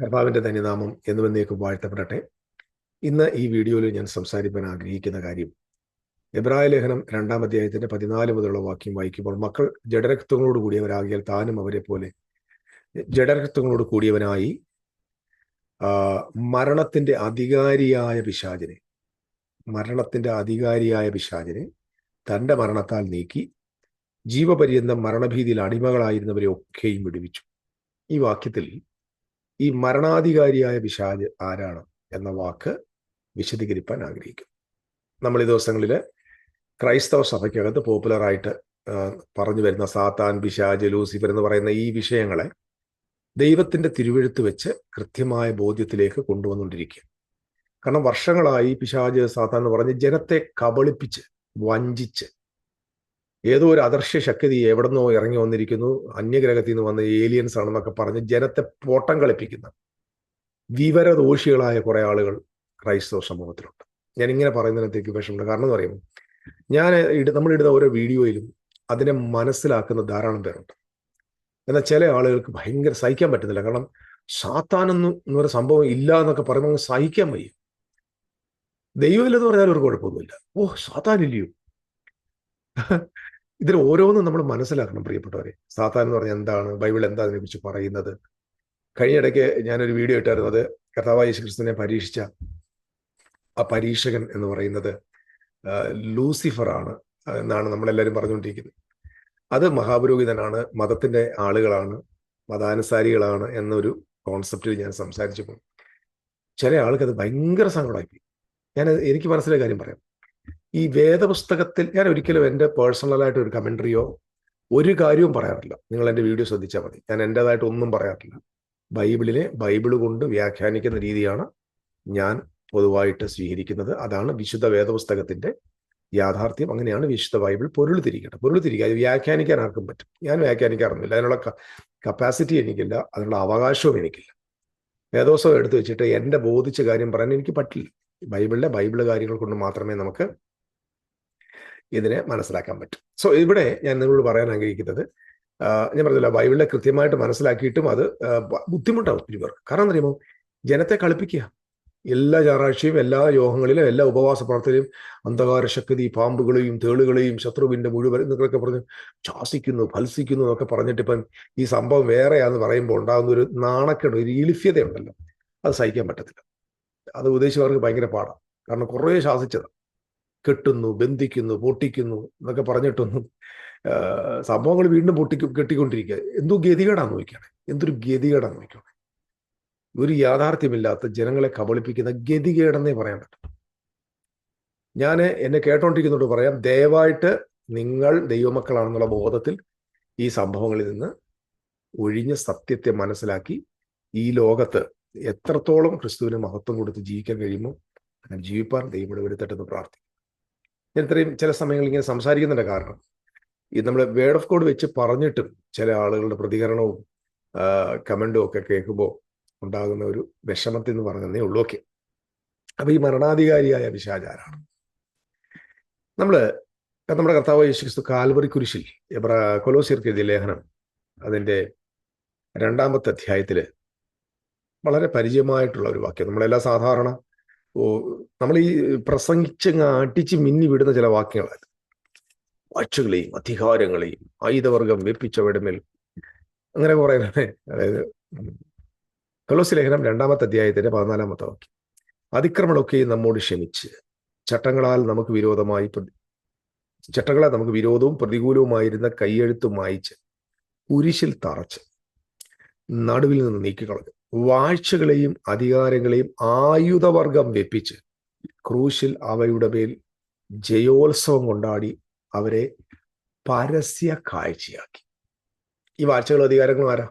കർത്താവിന്റെ ധന്യനാമം എന്നുവന്നേക്കും വാഴ്ത്തപ്പെടട്ടെ. ഇന്ന് ഈ വീഡിയോയിൽ ഞാൻ സംസാരിക്കാൻ ആഗ്രഹിക്കുന്ന കാര്യം എബ്രായ ലേഖനം രണ്ടാം അധ്യായത്തിന്റെ പതിനാല് മുതലുള്ള വാക്യം വായിക്കുമ്പോൾ മക്കൾ ജഡരക്തങ്ങളോട് കൂടിയവരാകിയാൽ താനും അവരെ പോലെ ജഡരക്തങ്ങളോട് കൂടിയവനായി മരണത്തിന്റെ അധികാരിയായ പിശാചിനെ മരണത്തിന്റെ അധികാരിയായ പിശാചിനെ തന്റെ മരണത്താൽ നീക്കി ജീവപര്യന്തം മരണഭീതിയിൽ അടിമകളായിരുന്നവരെ ഒക്കെയും വിടുവിച്ചു. ഈ വാക്യത്തിൽ ഈ മരണാധികാരിയായ പിശാജ് ആരാണ് എന്ന വാക്ക് വിശദീകരിപ്പാൻ ആഗ്രഹിക്കും നമ്മൾ ഈ ദിവസങ്ങളിൽ ക്രൈസ്തവ സഭയ്ക്കകത്ത് പോപ്പുലറായിട്ട് പറഞ്ഞു വരുന്ന സാത്താൻ പിശാജ് ലൂസിഫർ എന്ന് പറയുന്ന ഈ വിഷയങ്ങളെ ദൈവത്തിന്റെ തിരുവെഴുത്ത് വെച്ച് കൃത്യമായ ബോധ്യത്തിലേക്ക് കൊണ്ടുവന്നുകൊണ്ടിരിക്കുക കാരണം വർഷങ്ങളായി പിശാജ് സാത്താൻ എന്ന് പറഞ്ഞ് ജനത്തെ കബളിപ്പിച്ച് വഞ്ചിച്ച് ഏതോ ഒരു അദർശ്യ ശക്തി എവിടെന്നോ ഇറങ്ങി വന്നിരിക്കുന്നു. അന്യഗ്രഹത്തിൽ നിന്ന് വന്ന ഏലിയൻസ് ആണെന്നൊക്കെ പറഞ്ഞ് ജനത്തെ പോട്ടം കളിപ്പിക്കുന്ന വിവരദോഷികളായ കുറെ ആളുകൾ ക്രൈസ്തവ സമൂഹത്തിലുണ്ട്. ഞാൻ ഇങ്ങനെ പറയുന്നതിനകത്തേക്ക് വിഷമുണ്ട് കാരണം എന്ന് പറയുമ്പോൾ ഞാൻ നമ്മൾ നമ്മളിടുന്ന ഓരോ വീഡിയോയിലും അതിനെ മനസ്സിലാക്കുന്ന ധാരാളം പേരുണ്ട്. എന്നാൽ ചില ആളുകൾക്ക് ഭയങ്കര സഹിക്കാൻ പറ്റുന്നില്ല. കാരണം സാത്താനൊന്നും എന്നൊരു സംഭവം ഇല്ല എന്നൊക്കെ പറയുമ്പോൾ സഹിക്കാൻ വയ്യ. ദൈവമില്ലെന്ന് പറഞ്ഞാൽ ഒരു കുഴപ്പമൊന്നുമില്ല. ഓ സാത്താനില്ലയോ? ഇതിൽ ഓരോന്നും നമ്മൾ മനസ്സിലാക്കണം പ്രിയപ്പെട്ടവരെ. സാത്താൻ എന്ന് പറഞ്ഞാൽ എന്താണ്? ബൈബിൾ എന്താ അതിനെക്കുറിച്ച് പറയുന്നത്? കഴിഞ്ഞിടയ്ക്ക് ഞാനൊരു വീഡിയോ ഇട്ടായിരുന്നു. അത് കർത്താവായ യേശുക്രിസ്തുവിനെ പരീക്ഷിച്ച ആ പരീക്ഷകൻ എന്ന് പറയുന്നത് ലൂസിഫർ ആണ് എന്നാണ് നമ്മളെല്ലാവരും പറഞ്ഞുകൊണ്ടിരിക്കുന്നത്. അത് മഹാപുരോഹിതനാണ് മതത്തിന്റെ ആളുകളാണ് മതാനുസാരികളാണ് എന്നൊരു കോൺസെപ്റ്റിൽ ഞാൻ സംസാരിച്ചപ്പോൾ ചില ആൾക്ക് അത് ഭയങ്കര സങ്കടമായിപ്പോയി. ഞാൻ എനിക്ക് മനസ്സിലായ കാര്യം പറയാം. ഈ വേദപുസ്തകത്തിൽ ഞാൻ ഒരിക്കലും എന്റെ പേഴ്സണലായിട്ട് ഒരു കമൻട്രിയോ ഒരു കാര്യവും പറയാറില്ല. നിങ്ങൾ എന്റെ വീഡിയോ ശ്രദ്ധിച്ചാൽ മതി. ഞാൻ എന്റെതായിട്ട് ഒന്നും പറയാറില്ല. ബൈബിളിനെ ബൈബിൾ കൊണ്ട് വ്യാഖ്യാനിക്കുന്ന രീതിയാണ് ഞാൻ പൊതുവായിട്ട് സ്വീകരിക്കുന്നത്. അതാണ് വിശുദ്ധ വേദപുസ്തകത്തിന്റെ യാഥാർത്ഥ്യം. അങ്ങനെയാണ് വിശുദ്ധ ബൈബിൾ പൊരുൾ തിരിക്കട്ടെ പൊരുൾ തിരിക്കുക അത് വ്യാഖ്യാനിക്കാൻ ആർക്കും പറ്റും. ഞാൻ വ്യാഖ്യാനിക്കാറൊന്നുമില്ല. അതിനുള്ള കപ്പാസിറ്റി എനിക്കില്ല. അതിനുള്ള അവകാശവും എനിക്കില്ല. വേദോത്സവം എടുത്തു വെച്ചിട്ട് എന്റെ ബോധിച്ച കാര്യം പറയാൻ എനിക്ക് പറ്റില്ല. ബൈബിളിലെ ബൈബിൾ കാര്യങ്ങൾ കൊണ്ട് മാത്രമേ നമുക്ക് ഇതിനെ മനസ്സിലാക്കാൻ പറ്റും. സോ ഇവിടെ ഞാൻ നിങ്ങളോട് പറയാൻ ആഗ്രഹിക്കുന്നത് ഞാൻ പറഞ്ഞില്ല ബൈബിളിനെ കൃത്യമായിട്ട് മനസ്സിലാക്കിയിട്ടും അത് ബുദ്ധിമുട്ടാണ് ഒത്തിരി പേർക്ക് കാരണം അറിയുമോ ജനത്തെ കളിപ്പിക്കുക. എല്ലാ ഞായറാഴ്ചയും എല്ലാ യോഗങ്ങളിലും എല്ലാ ഉപവാസ പ്രവർത്തനയും അന്ധകാര ശക്തി പാമ്പുകളെയും തേളുകളെയും ശത്രുവിന്റെ മുഴുവൻ എന്നൊക്കെ പറഞ്ഞ് ശാസിക്കുന്നു ഫത്സിക്കുന്നു എന്നൊക്കെ പറഞ്ഞിട്ട് ഇപ്പം ഈ സംഭവം വേറെയാന്ന് പറയുമ്പോൾ ഉണ്ടാകുന്ന ഒരു നാണക്കേട് ഒരു ഈലിഫ്യതയുണ്ടല്ലോ അത് സഹിക്കാൻ പറ്റത്തില്ല. അത് ഉദ്ദേശിച്ചവർക്ക് ഭയങ്കര പാടാണ് കാരണം കുറേ ശാസിച്ചത്. കെട്ടുന്നു ബന്ധിക്കുന്നു പൊട്ടിക്കുന്നു എന്നൊക്കെ പറഞ്ഞിട്ടൊന്നും സംഭവങ്ങൾ വീണ്ടും പൊട്ടിക്കും കെട്ടിക്കൊണ്ടിരിക്കുക. എന്തോ ഗതികേടാന്ന് നോക്കിയാണ് എന്തൊരു ഗതികേടാന്ന് നോക്കിയാണ് ഒരു യാഥാർത്ഥ്യമില്ലാത്ത ജനങ്ങളെ കബളിപ്പിക്കുന്ന ഗതികേടെന്നേ പറയാൻ പറ്റും. ഞാൻ എന്നെ കേട്ടോണ്ടിരിക്കുന്നതോട് പറയാം ദയവായിട്ട് നിങ്ങൾ ദൈവമക്കളാണെന്നുള്ള ബോധത്തിൽ ഈ സംഭവങ്ങളിൽ നിന്ന് ഒഴിഞ്ഞ സത്യത്തെ മനസ്സിലാക്കി ഈ ലോകത്ത് എത്രത്തോളം ക്രിസ്തുവിന് മഹത്വം കൊടുത്ത് ജീവിക്കാൻ കഴിയുമോ അങ്ങനെ ജീവിപ്പാൻ ദൈവം ഇടവരുത്തട്ടെന്ന് പ്രാർത്ഥിക്കും ഞാൻ ഇത്രയും ചില സമയങ്ങളിൽ ഇങ്ങനെ സംസാരിക്കുന്നതിന്റെ കാരണം. ഈ നമ്മൾ വേർഡ് ഓഫ് കോഡ് വെച്ച് പറഞ്ഞിട്ടും ചില ആളുകളുടെ പ്രതികരണവും കമന്റും ഒക്കെ കേൾക്കുമ്പോൾ ഉണ്ടാകുന്ന ഒരു വിഷമത്തിൽ എന്ന് പറഞ്ഞതേ ഉള്ളൂ. ഓക്കെ അപ്പൊ ഈ മരണാധികാരിയായ വിശാചാരാണ് നമ്മൾ നമ്മുടെ കർത്താവ് യേശുക്രിസ്തു കാൽവറി കുരിശിൽ എബ്രാ കൊലോസിയർക്ക് എഴുതിയ ലേഖനം അതിന്റെ രണ്ടാമത്തെ അധ്യായത്തിൽ വളരെ പരിചയമായിട്ടുള്ള ഒരു വാക്യം. നമ്മളെല്ലാം സാധാരണ നമ്മൾ ഈ പ്രസംഗിച്ചങ്ങ് അടിച്ച് മിന്നി വിടുന്ന ചില വാക്യങ്ങളാണ് വാഴ്ചകളെയും അധികാരങ്ങളെയും ആയുധവർഗം വെപ്പിച്ചവയുടെ മേൽ അങ്ങനെ കുറെ അതായത് കൊലോസി ലേഖനം രണ്ടാമത്തെ അധ്യായത്തിന്റെ പതിനാലാമത്തെ വാക്യം. അതിക്രമണമൊക്കെയും നമ്മോട് ക്ഷമിച്ച്. ചട്ടങ്ങളാൽ നമുക്ക് വിരോധമായി ചട്ടങ്ങളെ നമുക്ക് വിരോധവും പ്രതികൂലവുമായിരുന്ന കൈയെഴുത്തും മായിച്ച് കുരിശിൽ തറച്ച് നടുവിൽ നിന്ന് നീക്കിക്കളഞ്ഞു. വാഴ്ചകളെയും അധികാരങ്ങളെയും ആയുധവർഗം വെപ്പിച്ച് ക്രൂശിൽ അവയുടെ മേൽ ജയോത്സവം കൊണ്ടാടി അവരെ പരസ്യ കാഴ്ചയാക്കി. ഈ വാഴ്ചകളും അധികാരങ്ങളും ആരാ?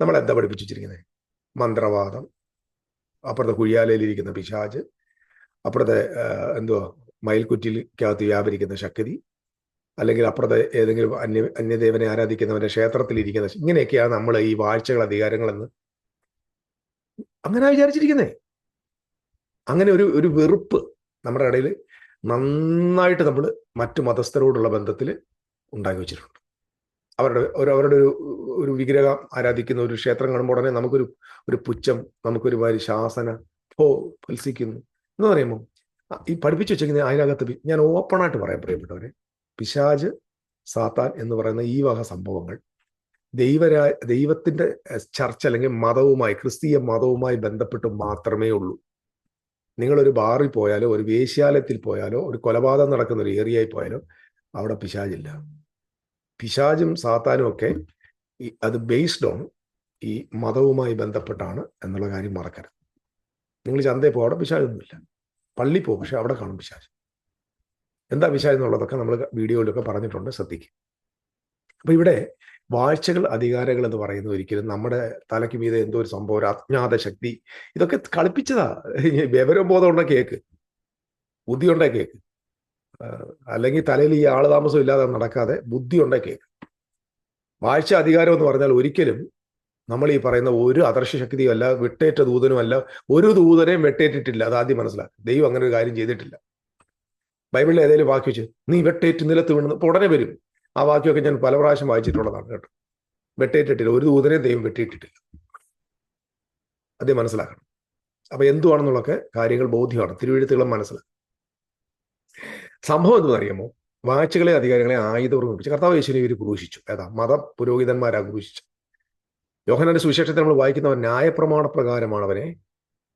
നമ്മൾ എന്താ പഠിപ്പിച്ചു വെച്ചിരിക്കുന്നത് മന്ത്രവാദം അപ്പുറത്തെ കുഴിയാലയിലിരിക്കുന്ന പിശാജ് അപ്പുറത്തെ എന്തുവാ? മയിൽക്കുറ്റിക്കകത്ത് വ്യാപരിക്കുന്ന ശക്തി അല്ലെങ്കിൽ അപ്പുറത്തെ ഏതെങ്കിലും അന്യ അന്യദേവനെ ആരാധിക്കുന്നവന്റെ ക്ഷേത്രത്തിൽ ഇരിക്കുന്ന ഇങ്ങനെയൊക്കെയാണ് നമ്മൾ ഈ വാഴ്ചകൾ അധികാരങ്ങളെന്ന്. അങ്ങനെ വിചാരിച്ചിരിക്കുന്നേ. അങ്ങനെ ഒരു ഒരു വെറുപ്പ് നമ്മുടെ ഇടയിൽ നന്നായിട്ട് നമ്മൾ മറ്റു മതസ്ഥരോടുള്ള ബന്ധത്തിൽ ഉണ്ടാക്കി വെച്ചിട്ടുണ്ട്. അവരുടെ ഒരു അവരുടെ ഒരു ഒരു വിഗ്രഹം ആരാധിക്കുന്ന ഒരു ക്ഷേത്രം കാണുമ്പോൾ ഉടനെ നമുക്കൊരു ഒരു പുച്ഛം നമുക്കൊരു മാതിരി ശാസന ഓ ഫത്സിക്കുന്നു എന്ന് പറയുമ്പോൾ ഈ പഠിപ്പിച്ചു വെച്ചിരിക്കുന്ന അതിനകത്ത് ഞാൻ ഓപ്പണായിട്ട് പറയാൻ പ്രിയപ്പെട്ടവരെ പിശാജ് സാത്താൻ എന്ന് പറയുന്ന ഈ വക സംഭവങ്ങൾ ദൈവരാ ദൈവത്തിന്റെ ചർച്ച അല്ലെങ്കിൽ മതവുമായി ക്രിസ്തീയ മതവുമായി ബന്ധപ്പെട്ട് മാത്രമേ ഉള്ളൂ. നിങ്ങളൊരു ബാറിൽ പോയാലോ ഒരു വേശ്യാലയത്തിൽ പോയാലോ ഒരു കൊലപാതകം നടക്കുന്ന ഒരു ഏരിയയിൽ പോയാലോ അവിടെ പിശാജില്ല. പിശാജും സാത്താനും ഒക്കെ ഈ അത് ബേസ്ഡ് ഓൺ ഈ മതവുമായി ബന്ധപ്പെട്ടാണ് എന്നുള്ള കാര്യം മറക്കരുത്. നിങ്ങൾ ചന്തയിൽ പോകും അവിടെ പിശാജൊന്നുമില്ല. പള്ളി പോകും പക്ഷെ അവിടെ കാണും പിശാച് എന്താ വിശാലം എന്നുള്ളതൊക്കെ നമ്മൾ വീഡിയോയിലൊക്കെ പറഞ്ഞിട്ടുണ്ട് ശ്രദ്ധിക്കും. അപ്പൊ ഇവിടെ വാഴ്ചകൾ അധികാരങ്ങൾ എന്ന് പറയുന്നത് ഒരിക്കലും നമ്മുടെ തലയ്ക്ക് മീതെ എന്തോ ഒരു സംഭവം ഒരു അജ്ഞാത ശക്തി ഇതൊക്കെ കളിപ്പിച്ചതാ. വിവരം ബോധം ഉണ്ട കേക്ക്. ബുദ്ധി ഉണ്ട കേക്ക്. അല്ലെങ്കിൽ തലയിൽ ഈ ആൾ താമസം ഇല്ലാതെ നടക്കാതെ ബുദ്ധി ഉണ്ട കേക്ക്. വാഴ്ച അധികാരം എന്ന് പറഞ്ഞാൽ ഒരിക്കലും നമ്മൾ ഈ പറയുന്ന ഒരു അദർശ ശക്തിയും അല്ല വിട്ടേറ്റ ദൂതനുമല്ല ഒരു ദൂതനെയും വെട്ടേറ്റിട്ടില്ല. അത് ആദ്യം മനസ്സിലാക്കുക ദൈവം അങ്ങനെ ഒരു കാര്യം ചെയ്തിട്ടില്ല. ബൈബിളിൽ ഏതെങ്കിലും വാക്ക് വെച്ച് നീ വെട്ടേറ്റ് നിലത്ത് വീണെന്ന് അപ്പോൾ ഉടനെ വരും. ആ വാക്യമൊക്കെ ഞാൻ പല പ്രാവശ്യം വായിച്ചിട്ടുള്ളതാണ് കേട്ടോ. വെട്ടേറ്റിട്ടില്ല. ഒരു ദൂതനെ ദൈവം വെട്ടിയിട്ടിട്ടില്ല. അദ്ദേഹം മനസ്സിലാക്കണം. അപ്പൊ എന്തുവാണെന്നുള്ളൊക്കെ കാര്യങ്ങൾ ബോധ്യമാണ്. തിരുവഴുത്തുകളും മനസ്സിലാക്കും സംഭവം എന്തെന്ന് അറിയുമോ? വാഴ്ചകളെ അധികാരികളെ ആയുധം ഉപയോഗിച്ച് കർത്താവ് യേശുവിനെ ഇവർ ക്രൂശിച്ചു. ഏതാ? മത പുരോഹിതന്മാരാ ക്രൂശിച്ചു യോഹനാന്റെ സുവിശേഷത്തിൽ നമ്മൾ വായിക്കുന്നവൻ ന്യായപ്രമാണ പ്രകാരമാണ് അവനെ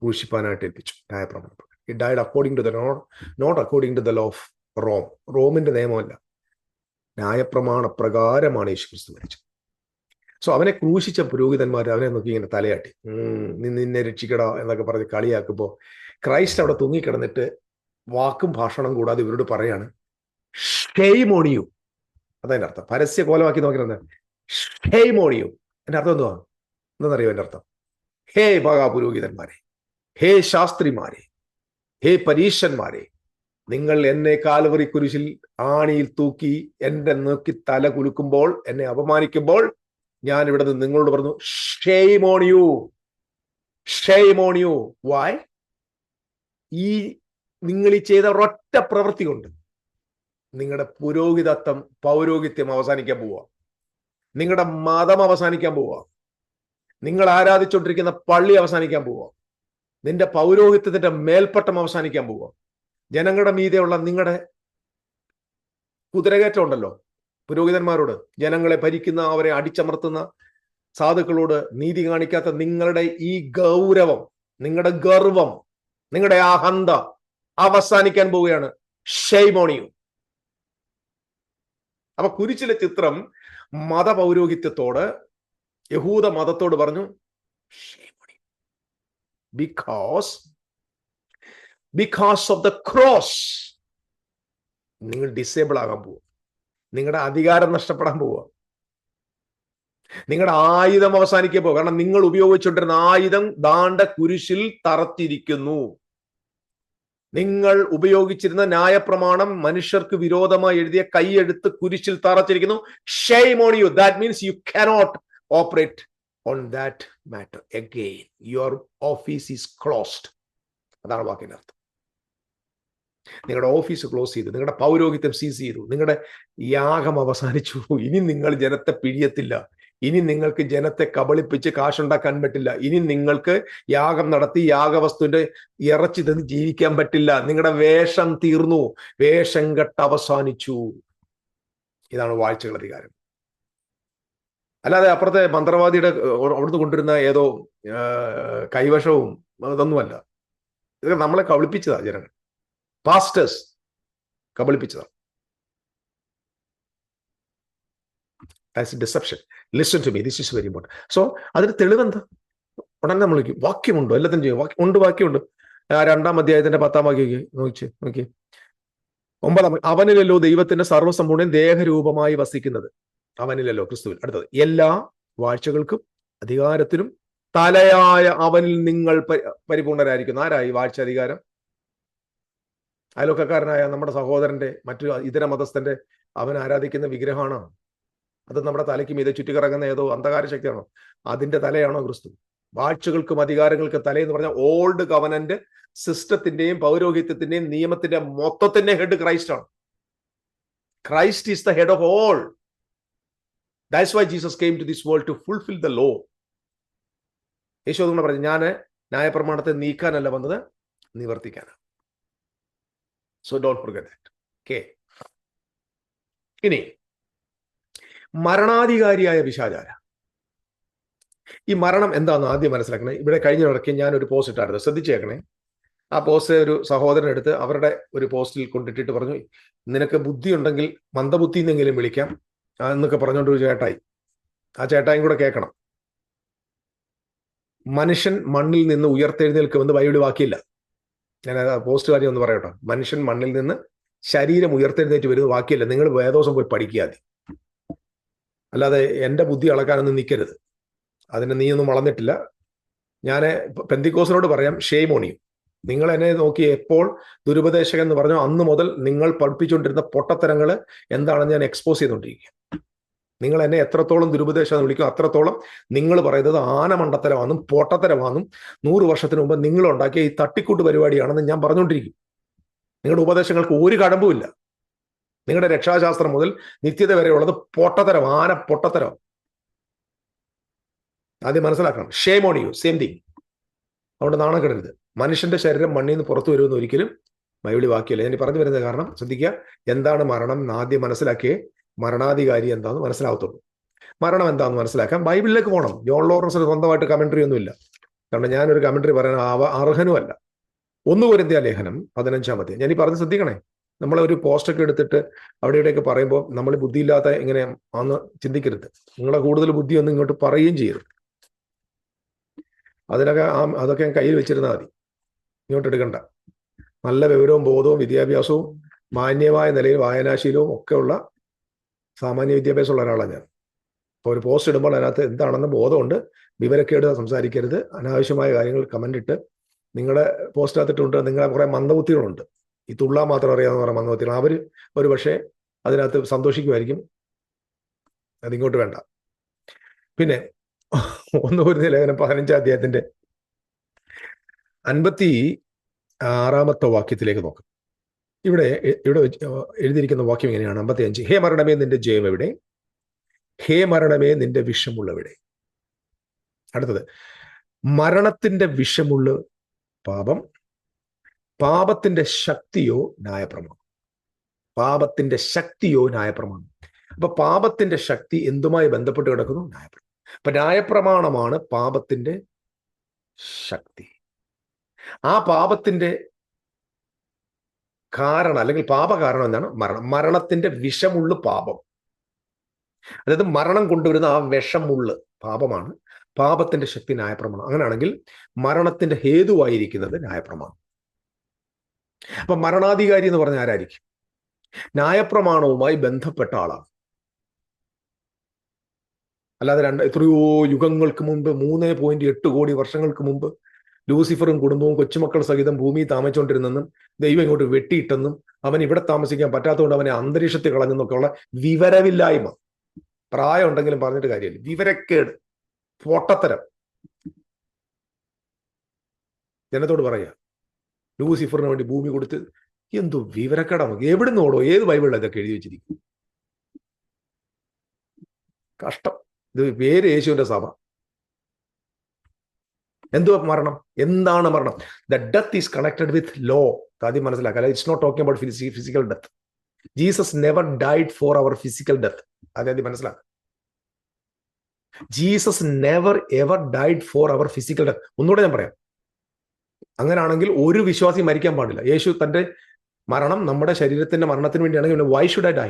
ക്രൂശിപ്പാനായിട്ട് ഏൽപ്പിച്ചു ന്യായപ്രമാണ പ്രകാരം he died according to the not not according to the law of Rome റോമിന്റെ നിയമമല്ല. ന്യായപ്രമാണ പ്രകാരമാണ് യേശു ക്രിസ്തു മരിച്ചത്. സോ അവനെ ക്രൂശിച്ച പുരോഹിതന്മാർ അവനെ നോക്കി ഇങ്ങനെ തലയാട്ടി. നീ നിന്നെ രക്ഷിക്കടാ എന്നൊക്കെ പറഞ്ഞ് കളിയാക്കുമ്പോൾ ക്രൈസ്റ്റ് അവിടെ തൂങ്ങിക്കിടന്നിട്ട് വാക്കും ഭാഷണം കൂടാതെ ഇവരോട് പറയാണ് ഷെയ്മോണിയു അതതിന്റെ അർത്ഥം. പരസ്യ കോലമാക്കി നോക്കിയിരുന്നത് ഷെയ്മോണിയു എന്റെ അർത്ഥം എന്തുവാ? എന്താണെന്നറിയോ എന്റെ അർത്ഥം? ഹേ മഹാപുരോഹിതന്മാരെ ഹേ ശാസ്ത്രിമാരെ ഹേ പരീശന്മാരെ നിങ്ങൾ എന്നെ കാലുവറി കുരിശിൽ ആണിയിൽ തൂക്കി എന്റെ നോക്കി തല കുലുക്കുമ്പോൾ എന്നെ അപമാനിക്കുമ്പോൾ ഞാൻ ഇവിടെ നിന്ന് നിങ്ങളോട് പറഞ്ഞു shame on on you why ഈ നിങ്ങൾ ഈ ചെയ്ത ഒരൊറ്റ പ്രവൃത്തി കൊണ്ട് നിങ്ങളുടെ പുരോഹിതത്വം പൗരോഹിത്യം അവസാനിക്കാൻ പോവുക. നിങ്ങളുടെ മതം അവസാനിക്കാൻ പോവുക. നിങ്ങൾ ആരാധിച്ചുകൊണ്ടിരിക്കുന്ന പള്ളി അവസാനിക്കാൻ പോവുക. നിന്റെ പൗരോഹിത്യത്തിന്റെ മേൽപ്പട്ടം അവസാനിക്കാൻ പോവുക ജനങ്ങളുടെ മീതെയുള്ള നിങ്ങളുടെ കുതിരകയറ്റം ഉണ്ടല്ലോ. പുരോഹിതന്മാരോട് ജനങ്ങളെ ഭരിക്കുന്ന അവരെ അടിച്ചമർത്തുന്ന സാധുക്കളോട് നീതി കാണിക്കാത്ത നിങ്ങളുടെ ഈ ഗൗരവം നിങ്ങളുടെ ഗർവം നിങ്ങളുടെ അഹന്ത അവസാനിക്കാൻ പോവുകയാണ് ഷെയ്മോണിയു. അപ്പൊ കുരിച്ചിലെ ചിത്രം മതപൗരോഹിത്യത്തോട് യഹൂദ മതത്തോട് പറഞ്ഞു because because of the cross നിങ്ങൾ ഡിസേബിൾ ആകാൻ പോവുക. നിങ്ങളുടെ അധികാരം നഷ്ടപ്പെടാൻ പോവുക. നിങ്ങളുടെ ആയുധം അവസാനിക്കാൻ പോവുക. കാരണം നിങ്ങൾ ഉപയോഗിച്ചുകൊണ്ടിരുന്ന ആയുധം ദാണ്ട കുരിശിൽ തറത്തിരിക്കുന്നു. നിങ്ങൾ ഉപയോഗിച്ചിരുന്ന ന്യായപ്രമാണം മനുഷ്യർക്ക് വിരോധമായി എഴുതിയ കൈയെടുത്ത് കുരിശിൽ തറച്ചിരിക്കുന്നു shame on you that means you cannot operate on that matter again your office is closed അതാണ് വാക്കിന്റെ അർത്ഥം നിങ്ങളുടെ ഓഫീസ് ക്ലോസ് ചെയ്തു. നിങ്ങളുടെ പൗരോഹിത്യം സീസ് ചെയ്തു. നിങ്ങളുടെ യാഗം അവസാനിച്ചു. ഇനി നിങ്ങൾ ജനത്തെ പിഴിയത്തില്ല. ഇനി നിങ്ങൾക്ക് ജനത്തെ കബളിപ്പിച്ച് കാശുണ്ടാക്കാൻ പറ്റില്ല. ഇനി നിങ്ങൾക്ക് യാഗം നടത്തി യാഗവസ്തുവിന്റെ ഇറച്ചി തിന്ന് ജീവിക്കാൻ പറ്റില്ല. നിങ്ങളുടെ വേഷം തീർന്നു. വേഷം കെട്ട് അവസാനിച്ചു. ഇതാണ് വാഴ്ചകൾ അധികാരം. അല്ലാതെ അപ്പുറത്തെ മന്ത്രവാദിയുടെ അവിടുന്ന് കൊണ്ടിരുന്ന ഏതോ കൈവശവും അതൊന്നുമല്ല. ഇതൊക്കെ നമ്മളെ കബളിപ്പിച്ചതാ ജനങ്ങൾ. Pastors കബളിപ്പിച്ചതാ as deception listen to me this is very important so അതിന് തെളിവെന്താ? ഉടനെ നമ്മൾ വാക്യമുണ്ടോ? എല്ലാത്തിനും ചെയ്യും. വാക്യം ഉണ്ട് വാക്യമുണ്ട്. രണ്ടാം അധ്യായത്തിന്റെ പത്താം വാക്യം നോക്കി നോക്കി. ഒമ്പതാം. അവനിലല്ലോ ദൈവത്തിന്റെ സർവസമ്പൂർണയും ദേഹരൂപമായി വസിക്കുന്നത്. അവനിലല്ലോ ക്രിസ്തുവിൽ. അടുത്തത് എല്ലാ വാഴ്ചകൾക്കും അധികാരത്തിനും തലയായ അവനിൽ നിങ്ങൾ പരി- പരിപൂർണരായിരിക്കുന്നു. ആരായി? വാഴ്ച അധികാരം. അയലോക്കക്കാരനായ നമ്മുടെ സഹോദരന്റെ മറ്റു ഇതര മതസ്ഥന്റെ അവൻ ആരാധിക്കുന്ന വിഗ്രഹമാണോ? അത് നമ്മുടെ തലയ്ക്ക് മീതെ ചുറ്റിക്കറങ്ങുന്ന ഏതോ അന്ധകാര ശക്തിയാണോ അതിന്റെ തലയാണോ ക്രിസ്തു? വാഴ്ചകൾക്കും അധികാരങ്ങൾക്കും തലയെന്ന് പറഞ്ഞാൽ ഓൾഡ് കവനന്റ് സിസ്റ്റത്തിന്റെയും പൗരോഹിത്യത്തിന്റെയും നിയമത്തിന്റെ മൊത്തത്തിന്റെ ഹെഡ് ക്രൈസ്റ്റ് ആണ് Christ is the head of all. That's why Jesus came to this world to fulfil the law യേശോ അതുകൊണ്ട് പറഞ്ഞു ഞാൻ ന്യായപ്രമാണത്തെ നീക്കാനല്ല വന്നത് നിവർത്തിക്കാനാണ്. So don't forget that okay ഇനി മരണാധികാരിയായ വിശാചാര ഈ മരണം എന്താണെന്ന് ആദ്യം മനസ്സിലാക്കണേ. ഇവിടെ കഴിഞ്ഞ ഇടയ്ക്ക് ഞാൻ ഒരു പോസ്റ്റ് ഇട്ടായിരുന്നു ശ്രദ്ധിച്ചേക്കണേ ആ പോസ്റ്റ് ഒരു സഹോദരൻ എടുത്ത് അവരുടെ ഒരു പോസ്റ്റിൽ കൊണ്ടിട്ടിട്ട് പറഞ്ഞു നിനക്ക് ബുദ്ധി ഉണ്ടെങ്കിൽ മന്ദബുദ്ധി എന്നെങ്കിലും വിളിക്കാം. എന്നൊക്കെ പറഞ്ഞുകൊണ്ടൊരു ചേട്ടായി. ആ ചേട്ടായും കൂടെ കേൾക്കണം മനുഷ്യൻ മണ്ണിൽ നിന്ന് ഉയർത്തെഴുന്നേൽക്കുമെന്ന് ബൈബിൾ വാക്കിയില്ല. ഞാൻ പോസ്റ്റ് കാര്യം ഒന്ന് പറയട്ടോ. മനുഷ്യൻ മണ്ണിൽ നിന്ന് ശരീരം ഉയർത്തെഴുന്നേറ്റ് വരുന്ന വാക്കിയല്ല. നിങ്ങൾ വേദോസം പോയി പഠിക്കുക മതി അല്ലാതെ എന്റെ ബുദ്ധി അളക്കാനൊന്നും നിൽക്കരുത് അതിനെ നീയൊന്നും വളർന്നിട്ടില്ല. ഞാൻ പെന്തിക്കോസിനോട് പറയാം ഷെയ്മോണിയും. നിങ്ങൾ എന്നെ നോക്കി എപ്പോൾ ദുരുപദേശകൻ എന്ന് പറഞ്ഞോ അന്ന് മുതൽ നിങ്ങൾ പഠിപ്പിച്ചുകൊണ്ടിരുന്ന പൊട്ടത്തരങ്ങൾ എന്താണെന്ന് ഞാൻ എക്സ്പോസ് ചെയ്തുകൊണ്ടിരിക്കുക നിങ്ങൾ എന്നെ എത്രത്തോളം ദുരുപദേശം വിളിക്കും അത്രത്തോളം നിങ്ങൾ പറയുന്നത് ആനമണ്ടത്തരമാണെന്നും പൊട്ടത്തരമാണെന്നും നൂറ് വർഷത്തിന് മുമ്പ് നിങ്ങൾ ഉണ്ടാക്കിയ ഈ തട്ടിക്കൂട്ട് പരിപാടിയാണെന്ന് ഞാൻ പറഞ്ഞുകൊണ്ടിരിക്കും. നിങ്ങളുടെ ഉപദേശങ്ങൾക്ക് ഒരു കടമ്പുമില്ല നിങ്ങളുടെ രക്ഷാശാസ്ത്രം മുതൽ നിത്യത വരെയുള്ളത് പൊട്ടത്തരം ആന പൊട്ടത്തരം. ആദ്യം മനസ്സിലാക്കണം. ഷേം ഓൺ സെയിം തിങ് അതുകൊണ്ട് നാണക്കെടരുത് മനുഷ്യന്റെ ശരീരം മണ്ണിൽ നിന്ന് പുറത്തു വരുമെന്ന് ഒരിക്കലും ബൈബിളി വാക്കിയല്ല ഞാൻ പറഞ്ഞു വരുന്നത് കാരണം ശ്രദ്ധിക്കുക എന്താണ് മരണം ആദ്യം മനസ്സിലാക്കിയേ മരണാധികാരി എന്താണെന്ന് മനസ്സിലാവത്തുള്ളൂ. മരണം എന്താണെന്ന് മനസ്സിലാക്കാം. ബൈബിളിലേക്ക് പോകണം. ജോൺ ലോറൻസിന് സ്വന്തമായിട്ട് കമന്ററി ഒന്നുമില്ല. കാരണം ഞാനൊരു കമന്ററി പറയാൻ ആവ അർഹനുമല്ല. ഒന്ന് പൊരുത്തിയ ലേഖനം പതിനഞ്ചാമത്തെ ഞാൻ ഈ പറഞ്ഞ് ശ്രദ്ധിക്കണേ. നമ്മളെ ഒരു പോസ്റ്റൊക്കെ എടുത്തിട്ട് അവിടെ ഇവിടെയൊക്കെ പറയുമ്പോൾ നമ്മൾ ബുദ്ധിയില്ലാത്ത ഇങ്ങനെ അന്ന് ചിന്തിക്കരുത്. നിങ്ങളെ കൂടുതൽ ബുദ്ധിയൊന്നും ഇങ്ങോട്ട് പറയുകയും ചെയ്യരുത്. അതിനൊക്കെ ആ അതൊക്കെ കയ്യിൽ വെച്ചിരുന്നാൽ മതി. ഇങ്ങോട്ട് എടുക്കണ്ട നല്ല വിവരവും ബോധവും വിദ്യാഭ്യാസവും മാന്യമായ നിലയിൽ വായനാശീലവും ഒക്കെയുള്ള സാമാന്യ വിദ്യാഭ്യാസമുള്ള ഒരാളാണ് ഞാൻ. അപ്പോൾ ഒരു പോസ്റ്റ് ഇടുമ്പോൾ അതിനകത്ത് എന്താണെന്ന് ബോധമുണ്ട്. വിവരക്കേട് സംസാരിക്കരുത്. അനാവശ്യമായ കാര്യങ്ങൾ കമന്റ് ഇട്ട് നിങ്ങളുടെ പോസ്റ്റിനകത്തിട്ടുണ്ട് നിങ്ങളെ കുറേ മന്ദബുദ്ധികളുണ്ട്. ഈ തുള്ളാൻ മാത്രം അറിയാമെന്ന് പറഞ്ഞ മന്ദബുദ്ധികൾ. അവർ ഒരു പക്ഷേ അതിനകത്ത് സന്തോഷിക്കുമായിരിക്കും. അതിങ്ങോട്ട് വേണ്ട. പിന്നെ ഒന്ന് ഒരു ലേഖനം പതിനഞ്ചാം അധ്യായത്തിന്റെ അൻപത്തി ആറാമത്തെ വാക്യത്തിലേക്ക് നോക്കാം. ഇവിടെ ഇവിടെ എഴുതിയിരിക്കുന്ന വാക്യം എങ്ങനെയാണ്? അമ്പത്തി അഞ്ച് ഹേ മരണമേ നിന്റെ ജയം എവിടെ ഹേ മരണമേ നിന്റെ വിഷമുള്ളവിടെ. അടുത്തത്. മരണത്തിന്റെ വിഷമുള്ള പാപം പാപത്തിന്റെ ശക്തിയോ ന്യായപ്രമാണം. പാപത്തിന്റെ ശക്തിയോ ന്യായപ്രമാണം. അപ്പൊ പാപത്തിന്റെ ശക്തി എന്തുമായി ബന്ധപ്പെട്ട് കിടക്കുന്നു? ന്യായപ്രമാണം. അപ്പൊ ന്യായപ്രമാണമാണ് പാപത്തിന്റെ ശക്തി. ആ പാപത്തിന്റെ കാരണം അല്ലെങ്കിൽ പാപകാരണം എന്താണ്? മരണം. മരണത്തിന്റെ വിഷമുള്ള പാപം. അതായത് മരണം കൊണ്ടുവരുന്ന ആ വിഷമുള്ള പാപമാണ്. പാപത്തിന്റെ ശക്തി ന്യായപ്രമാണം. അങ്ങനെയാണെങ്കിൽ മരണത്തിന്റെ ഹേതുവായിരിക്കുന്നത് ന്യായപ്രമാണം. അപ്പൊ മരണാധികാരി എന്ന് പറഞ്ഞ ആരായിരിക്കും? ന്യായപ്രമാണവുമായി ബന്ധപ്പെട്ട ആളാണ്. അല്ലാതെ രണ്ട് എത്രയോ യുഗങ്ങൾക്ക് മുമ്പ് മൂന്ന് പോയിന്റ് എട്ട് കോടി വർഷങ്ങൾക്ക് മുമ്പ് ലൂസിഫറും കുടുംബവും കൊച്ചുമക്കൾ സഹിതം ഭൂമി താമസിച്ചുകൊണ്ടിരുന്നെന്നും ദൈവം ഇങ്ങോട്ട് വെട്ടിയിട്ടെന്നും അവൻ ഇവിടെ താമസിക്കാൻ പറ്റാത്തതുകൊണ്ട് അവനെ അന്തരീക്ഷത്തിൽ കളഞ്ഞെന്നൊക്കെയുള്ള വിവരമില്ലായ്മ. പ്രായം ഉണ്ടെങ്കിലും പറഞ്ഞിട്ട് കാര്യമില്ല. വിവരക്കേട്. പൊട്ടത്തരം. ജനത്തോട് പറയാ ലൂസിഫറിന് വേണ്ടി ഭൂമി കൊടുത്ത് എന്തോ വിവരക്കേടാ നമുക്ക് എവിടുന്ന് ഏത് ബൈബിളിലാണ് ഇതൊക്കെ എഴുതി വെച്ചിരിക്കും കഷ്ടം. ഇത് പേര് യേശുവിന്റെ സഭ. എന്തോ മരണം? എന്താണ് മരണം? The death is connected with law ആദ്യം മനസ്സിലാക്കുക it's not talking about physical death Jesus never died for our physical death അതായത് മനസ്സിലാക്കുക Jesus never ever died for our physical death ഒന്നുകൂടെ ഞാൻ പറയാം. അങ്ങനെയാണെങ്കിൽ ഒരു വിശ്വാസി മരിക്കാൻ പാടില്ല. യേശു തന്റെ മരണം നമ്മുടെ ശരീരത്തിന്റെ മരണത്തിന് വേണ്ടിയാണെങ്കിൽ why should I die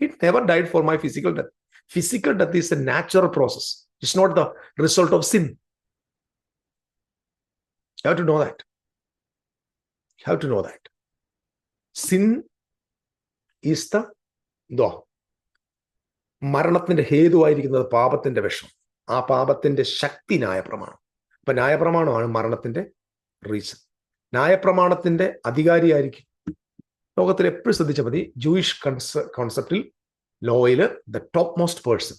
it never died for my physical death physical death is a natural process it's not the result of sin You have to know that. You have to know that. Sin is the എന്തോ മരണത്തിന്റെ ഹേതുവായിരിക്കുന്നത് പാപത്തിന്റെ വിഷം. ആ പാപത്തിന്റെ ശക്തി ന്യായപ്രമാണം. അപ്പൊ ന്യായപ്രമാണമാണ് മരണത്തിന്റെ reason ന്യായപ്രമാണത്തിന്റെ അധികാരിയായിരിക്കും. ലോകത്തിൽ എപ്പോഴും ശ്രദ്ധിച്ചാൽ മതി ജൂയിഷ് കൺസ കോൺസെപ്റ്റിൽ ലോയിൽ the top most person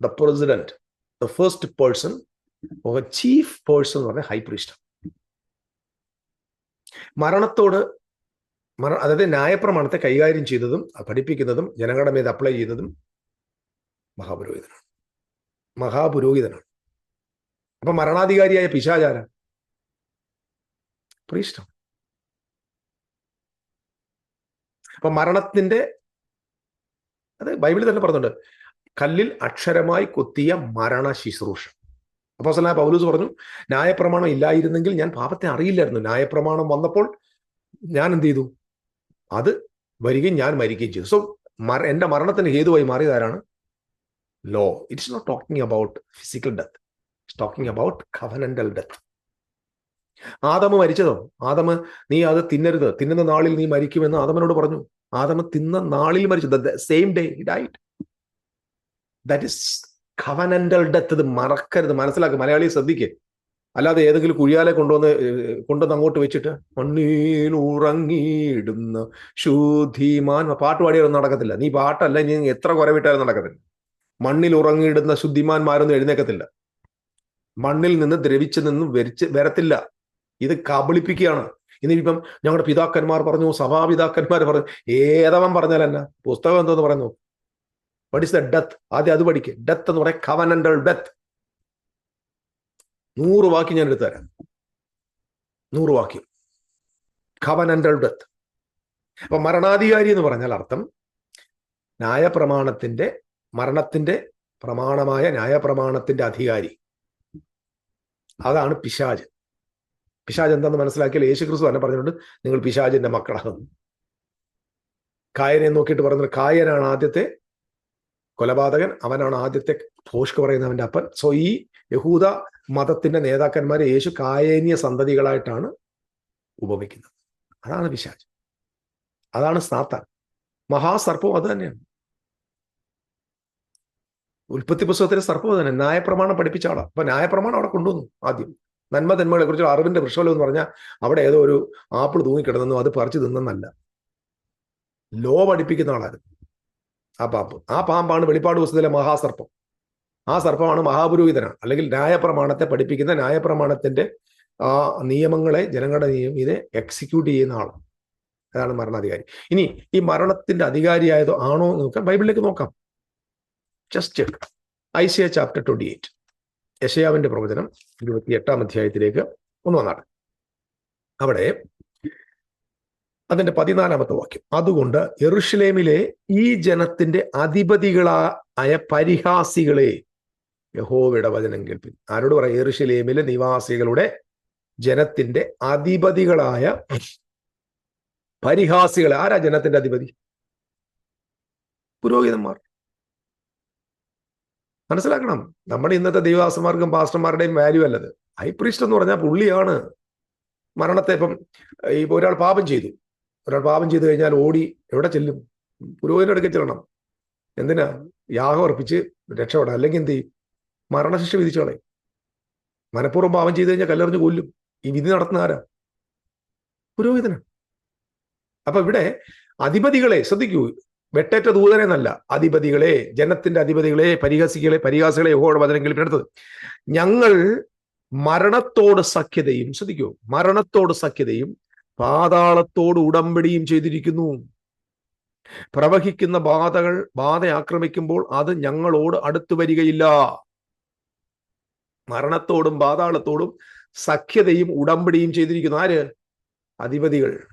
the president the first person chief person എന്ന് പറഞ്ഞ ഹൈ പ്രീസ്റ്റ് മരണത്തോട് മര അതായത് ന്യായപ്രമാണത്തെ കൈകാര്യം ചെയ്തതും പഠിപ്പിക്കുന്നതും ജനങ്ങളുടെ മേത് അപ്ലൈ ചെയ്തതും മഹാപുരോഹിതനാണ്. മഹാപുരോഹിതനാണ്. അപ്പൊ മരണാധികാരിയായ പിശാചാര പ്രീഷ്ടം അപ്പൊ മരണത്തിന്റെ അത് ബൈബിളിൽ തന്നെ പറഞ്ഞിട്ടുണ്ട്. കല്ലിൽ അക്ഷരമായി കൊത്തിയ മരണ ശുശ്രൂഷ അപ്പോൾ സ്വലാ പൗലൂസ് പറഞ്ഞു ന്യായപ്രമാണം ഇല്ലായിരുന്നെങ്കിൽ ഞാൻ പാപത്തെ അറിയില്ലായിരുന്നു. ന്യായപ്രമാണം വന്നപ്പോൾ ഞാൻ എന്ത് ചെയ്തു? അത് വരികയും ഞാൻ മരിക്കുകയും ചെയ്തു. സോ എന്റെ മരണത്തിന് ഹേതുവായി മാറിയത് ആരാണ്? Law it's not talking about physical death it's talking about covenantal death ആദമ മരിച്ചതോ? ആദമ നീ അത് തിന്നരുത്. തിന്നുന്ന നാളിൽ നീ മരിക്കുമെന്ന് ആദമനോട് പറഞ്ഞു. ആദമ തിന്ന നാളിൽ മരിച്ചു. Same day died that is covenantal death മറക്കരുത്. മനസ്സിലാക്കുക മലയാളി ശ്രദ്ധിക്കുക അല്ലാതെ ഏതെങ്കിലും കുഴിയാലെ കൊണ്ടുവന്ന് കൊണ്ടുവന്ന് അങ്ങോട്ട് വെച്ചിട്ട് മണ്ണീനുറങ്ങിയിടുന്ന ശുദ്ധിമാൻ പാട്ട് പാടിയാലൊന്നും നടക്കത്തില്ല. നീ പാട്ടല്ല നീ എത്ര കുറവിട്ടാലും നടക്കത്തില്ല. മണ്ണിൽ ഉറങ്ങിയിടുന്ന ശുദ്ധിമാന്മാരൊന്നും എഴുന്നേക്കത്തില്ല. മണ്ണിൽ നിന്ന് ദ്രവിച്ച് നിന്നും വരിച്ച് വരത്തില്ല. ഇത് കബളിപ്പിക്കുകയാണ്. ഇനിയിപ്പം ഞങ്ങളുടെ പിതാക്കന്മാർ പറഞ്ഞു സഭാപിതാക്കന്മാർ പറഞ്ഞു ഏതവൻ പറഞ്ഞാൽ എന്നാ പുസ്തകം എന്തോന്ന് പറയുന്നു? വട്ട് ഇസ് ദ ഡെത്ത് ആദ്യം അത് പഠിക്കുക ഡെത്ത് എന്ന് പറയാം കവനന്റൽ ഡെത്ത് നൂറ് വാക്യം ഞാൻ എടുത്തു തരാം നൂറ് വാക്യം. കവനന്റൽ ഡെത്ത് അപ്പൊ മരണാധികാരി എന്ന് പറഞ്ഞാൽ അർത്ഥം ന്യായപ്രമാണത്തിന്റെ മരണത്തിന്റെ പ്രമാണമായ ന്യായപ്രമാണത്തിന്റെ അധികാരി. അതാണ് പിശാജ്. പിശാജ് എന്താന്ന് മനസ്സിലാക്കിയാൽ യേശു ക്രിസ്തു തന്നെ പറഞ്ഞിട്ടുണ്ട് നിങ്ങൾ പിശാജിന്റെ മക്കളാകുന്നു. കായനെ നോക്കിയിട്ട് പറഞ്ഞത് കായനാണ് ആദ്യത്തെ കൊലപാതകൻ അവനാണ് ആദ്യത്തെ ഭോഷ്ക്ക് പറയുന്നവന്റെ അപ്പൻ. സോ ഈ യഹൂദ മതത്തിന്റെ നേതാക്കന്മാരെ യേശു കായേനിയ സന്തതികളായിട്ടാണ് ഉപമിക്കുന്നത്. അതാണ് പിശാജ് അതാണ് സ്നാത്താൻ. മഹാസർപ്പവും അത് തന്നെയാണ്. ഉൽപ്പത്തി പുസ്തകത്തിലെ സർപ്പം തന്നെ. ന്യായപ്രമാണം പഠിപ്പിച്ച ആളാണ് അപ്പൊ ന്യായപ്രമാണം അവിടെ കൊണ്ടുവന്നു ആദ്യം. നന്മ തന്മകളെ കുറിച്ച് അറിവിന്റെ വൃക്ഷഫലം എന്ന് പറഞ്ഞാൽ അവിടെ ഏതോ ഒരു ആപ്പിൾ തൂങ്ങിക്കിടന്നു അത് പറിച്ചു തിന്നെന്നല്ല ലോ പഠിപ്പിക്കുന്ന ആളായിരുന്നു. ആ പാമ്പ് ആ പാമ്പാണ് വെളിപ്പാട് പുസ്തകത്തിലെ മഹാസർപ്പം. ആ സർപ്പമാണ് മഹാപുരോഹിതനാണ്. അല്ലെങ്കിൽ ന്യായപ്രമാണത്തെ പഠിപ്പിക്കുന്ന ന്യായപ്രമാണത്തിന്റെ ആ നിയമങ്ങളെ ജനങ്ങളുടെ നിയമം ഇത് എക്സിക്യൂട്ട് ചെയ്യുന്ന ആൾ അതാണ് മരണാധികാരി. ഇനി ഈ മരണത്തിന്റെ അധികാരിയായതോ ആണോ എന്ന് നോക്കാം. ബൈബിളിലേക്ക് നോക്കാം. Just check Isaiah chapter twenty eight യശയാവിന്റെ പ്രവചനം ഇരുപത്തി എട്ടാം അധ്യായത്തിലേക്ക് ഒന്ന് വന്നാണ് അവിടെ അതിന്റെ പതിനാലാമത്തെ വാക്യം. അതുകൊണ്ട് എറുഷലേമിലെ ഈ ജനത്തിന്റെ അധിപതികളായ പരിഹാസികളെ യഹോവയുടെ വചനം കേൾപ്പിൻ ആരോട് പറയാം? എറുഷലേമിലെ നിവാസികളുടെ ജനത്തിന്റെ അധിപതികളായ പരിഹാസികളെ. ആരാ ജനത്തിന്റെ അധിപതി? പുരോഹിതന്മാർ. മനസ്സിലാക്കണം? നമ്മുടെ ഇന്നത്തെ ദൈവാസന്മാർക്കും പാസ്റ്റർമാരുടെയും വാല്യൂ അല്ലത്. ഹൈപ്രീസ്റ്റ് എന്ന് പറഞ്ഞാൽ പുള്ളിയാണ്. മരണത്തെ ഇപ്പം ഇപ്പൊ ഒരാൾ പാപം ചെയ്തു. ഒരാൾ പാപം ചെയ്തു കഴിഞ്ഞാൽ ഓടി എവിടെ ചെല്ലും? പുരോഹിതന്റെ അടുക്കൽ ചെല്ലണം. എന്തിനാ? യാഗം അർപ്പിച്ച് രക്ഷപ്പെടാം അല്ലെങ്കിൽ എന്ത് ചെയ്യും? മരണശിക്ഷ വിധിച്ചോളെ മനഃപൂർവം പാപം ചെയ്തു കഴിഞ്ഞാൽ കല്ലെറിഞ്ഞ് കൊല്ലും. ഈ വിധി നടത്തുന്ന ആരാ? പുരോഹിതനാണ് അപ്പൊ ഇവിടെ അധിപതികളെ ശ്രദ്ധിക്കൂ. വെട്ടേറ്റ ദൂതനെ എന്നല്ല. അധിപതികളെ ജനത്തിന്റെ അധിപതികളെ പരിഹസികളെ പരിഹാസികളെ യഹോയുടെ വചനം കേൾപ്പിനടുത്തത് ഞങ്ങൾ മരണത്തോട് സഖ്യതയും ശ്രദ്ധിക്കൂ. മരണത്തോട് സഖ്യതയും പാതാളത്തോട് ഉടമ്പടിയും ചെയ്തിരിക്കുന്നു. പ്രവഹിക്കുന്ന ബാധകൾ ബാധ ആക്രമിക്കുമ്പോൾ അത് ഞങ്ങളോട് അടുത്തു വരികയില്ല. മരണത്തോടും പാതാളത്തോടും സഖ്യതയും ഉടമ്പടിയും ചെയ്തിരിക്കുന്നു. ആര്? അധിപതികൾ.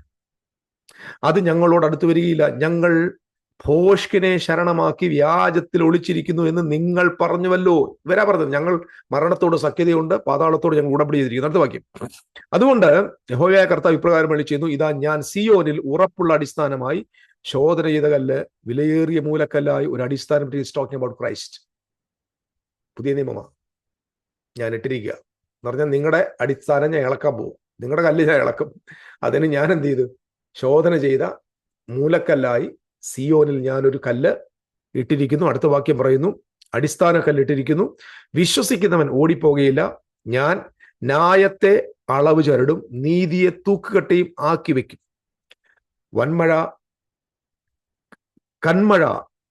അത് ഞങ്ങളോട് അടുത്തു വരികയില്ല. ഞങ്ങൾ ഭോഷ്കിനെ ശരണമാക്കി വ്യാജത്തിൽ ഒളിച്ചിരിക്കുന്നു എന്ന് നിങ്ങൾ പറഞ്ഞുവല്ലോ. ഇവരാ പറഞ്ഞത്? ഞങ്ങൾ മരണത്തോട് സഖ്യതയുണ്ട് പാതാളത്തോട് ഞങ്ങൾ ഉടമ്പടി ചെയ്തിരിക്കുന്നു. അടുത്ത വാക്യം. അതുകൊണ്ട് യഹോവയായ കർത്താവ് ഇപ്രകാരം വേണ്ടി ചെയ്യുന്നു ഇതാ ഞാൻ സിയോനിൽ ഉറപ്പുള്ള അടിസ്ഥാനമായി ശോധന ചെയ്ത കല്ല് വിലയേറിയ മൂലക്കല്ലായി ഒരു അടിസ്ഥാനം ടോക്കിംഗ് അബൌട്ട് ക്രൈസ്റ്റ് പുതിയ നിയമമാ. ഞാൻ ഇട്ടിരിക്കുക. എന്ന് പറഞ്ഞാൽ നിങ്ങളുടെ അടിസ്ഥാനം ഞാൻ ഇളക്കാൻ പോകും. നിങ്ങളുടെ കല്ല് ഞാൻ ഇളക്കും. അതിന് ഞാൻ എന്ത് ചെയ്തു? ശോധന ചെയ്ത മൂലക്കല്ലായി സിയോനിൽ ഞാനൊരു കല്ല് ഇട്ടിരിക്കുന്നു. അടുത്ത വാക്യം പറയുന്നു. അടിസ്ഥാന കല്ലിട്ടിരിക്കുന്നു. വിശ്വസിക്കുന്നവൻ ഓടിപ്പോകുകയില്ല ഞാൻ ന്യായത്തെ അളവ് ചരടും നീതിയെ തൂക്കുകട്ടയും ആക്കി വെക്കും വൻമഴ കന്മഴ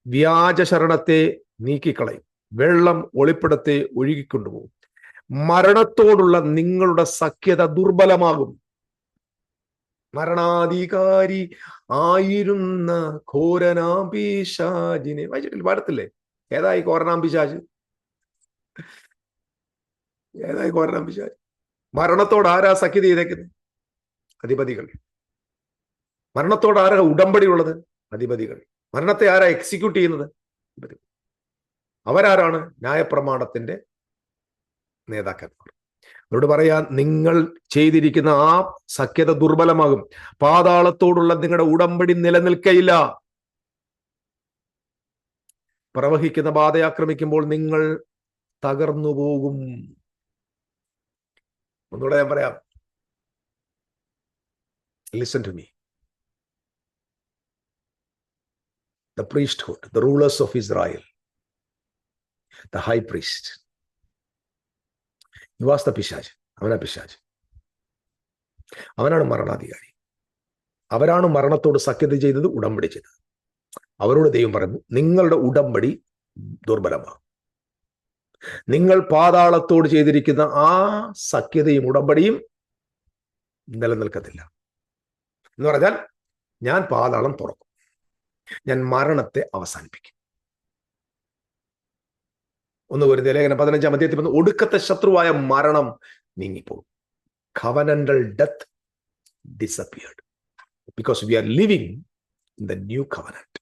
വ്യാജശരണത്തെ നീക്കിക്കളയും. വെള്ളം ഒളിപ്പിടത്തെ ഒഴുകിക്കൊണ്ടുപോകും. മരണത്തോടുള്ള നിങ്ങളുടെ സഖ്യത ദുർബലമാകും. മരണാധികാരി ആയിരുന്ന ഘോരനാപീശാജിനെ വായിച്ചിട്ടില്ല? പാടത്തില്ലേ? ഏതായി കോരനാം ഏതായി കോരനാം മരണത്തോട് ആരാ സഖ്യത ചെയ്തേക്കുന്നത് അധിപതികൾ. മരണത്തോട് ആരാ ഉടമ്പടി ഉള്ളത് അധിപതികൾ. മരണത്തെ ആരാ എക്സിക്യൂട്ട് ചെയ്യുന്നത്. അവരാരാണ് ന്യായപ്രമാണത്തിന്റെ നേതാക്കന്മാർ? അവരോട് പറയാ നിങ്ങൾ ചെയ്തിരിക്കുന്ന ആ സഖ്യത ദുർബലമാകും. പാതാളത്തോടുള്ള നിങ്ങളുടെ ഉടമ്പടി നിലനിൽക്കയില്ല. പ്രവഹിക്കുന്ന ബാധ ആക്രമിക്കുമ്പോൾ നിങ്ങൾ തകർന്നു പോകും. ഒന്നുകൂടെ ഞാൻ പറയാം. Listen to me the priesthood the rulers of Israel the high priest. The പിശാജ്. അവനാ പിശാജ്. അവനാണ് മരണാധികാരി. അവരാണ് മരണത്തോട് സഖ്യത ചെയ്തത് ഉടമ്പടി ചെയ്തത്. അവരോട് ദൈവം പറഞ്ഞു നിങ്ങളുടെ ഉടമ്പടി ദുർബലമാണ്. നിങ്ങൾ പാതാളത്തോട് ചെയ്തിരിക്കുന്ന ആ സഖ്യതയും ഉടമ്പടിയും നിലനിൽക്കത്തില്ല. എന്ന് പറഞ്ഞാൽ ഞാൻ പാതാളം തുറക്കും. ഞാൻ മരണത്തെ അവസാനിപ്പിക്കും. ഒന്ന് ഒരു ലേഖനം പതിനഞ്ചാം അധ്യായത്തിൽ വന്ന് ഒടുക്കത്തെ ശത്രുവായ മരണം നീങ്ങിപ്പോകും. Covenantal death disappeared because we are living in the new covenant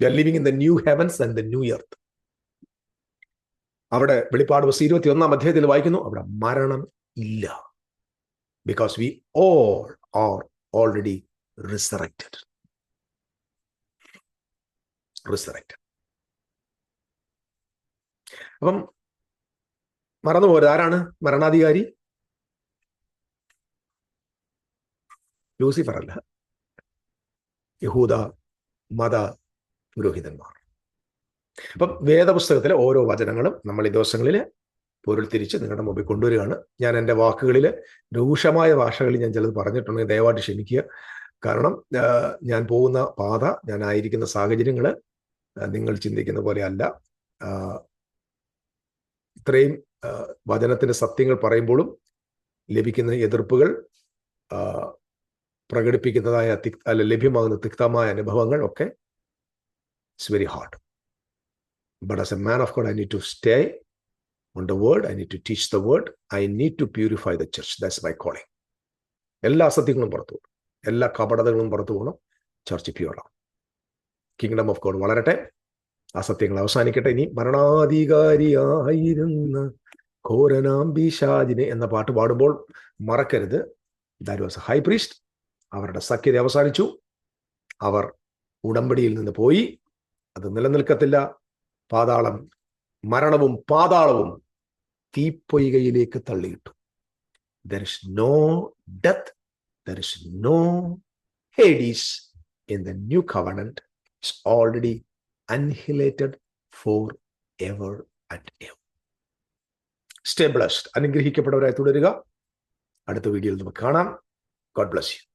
we are living in the new heavens and the new earth അവിടെ വെളിപ്പാട് ബസ് ഇരുപത്തി ഒന്നാം അധ്യായത്തിൽ വായിക്കുന്നു അവിടെ മരണം ഇല്ല. Because we all are already resurrected resurrected അപ്പം മറന്നു പോരുത് ആരാണ് മരണാധികാരി? ലൂസിഫർ അല്ല. യഹൂദ മത പുരോഹിതന്മാർ. അപ്പം വേദപുസ്തകത്തിലെ ഓരോ വചനങ്ങളും നമ്മൾ ഈ ദിവസങ്ങളിൽ പൊരുൾ തിരിച്ച് നിങ്ങളുടെ മുമ്പിൽ കൊണ്ടുവരികയാണ്. ഞാൻ എന്റെ വാക്കുകളിൽ രൂക്ഷമായ ഭാഷകളിൽ ഞാൻ ചിലത് പറഞ്ഞിട്ടുണ്ടെങ്കിൽ ദയവായിട്ട് ക്ഷമിക്കുക. കാരണം ഞാൻ പോകുന്ന പാത ഞാൻ ആയിരിക്കുന്ന സാഹചര്യങ്ങൾ നിങ്ങൾ ചിന്തിക്കുന്ന പോലെ അല്ല. ആ, ഇത്രയും വചനത്തിന്റെ സത്യങ്ങൾ പറയുമ്പോഴും ലഭിക്കുന്ന എതിർപ്പുകൾ പ്രകടിപ്പിക്കുന്നതായ അല്ല ലഭ്യമാകുന്ന തിക്തമായ അനുഭവങ്ങൾ ഒക്കെ it's very hard but as a man of God I need to stay on the word I need to teach the word I need to purify the church that's my calling എല്ലാ അസത്യങ്ങളും പുറത്തു പോകണം എല്ലാ കപടതകളും പുറത്തു പോകണം. Church പ്യൂറാണ് kingdom of God വളരട്ടെ. അസത്യങ്ങൾ അവസാനിക്കട്ടെ. ഇനി മരണാധികാരിയായിരുന്ന ഘോരനാംബിഷാജിനെ എന്ന പാട്ട് പാടുമ്പോൾ മറക്കരുത്. ദാറ്റ് വാസ് ഹൈ പ്രീസ്റ്റ് അവരുടെ സഖ്യത അവസാനിച്ചു. അവർ ഉടമ്പടിയിൽ നിന്ന് പോയി. അത് നിലനിൽക്കത്തില്ല. പാതാളം മരണവും പാതാളവും തീപ്പൊയ്കയിലേക്ക് തള്ളിയിട്ടു. There is no death there is no Hades in the new covenant it's already annihilated forever and ever stay blessed. അനുഗ്രഹിക്കപ്പെട്ടവരായി തുടരുക. അടുത്ത വീഡിയോയിൽ നമുക്ക് കാണാം. God bless you.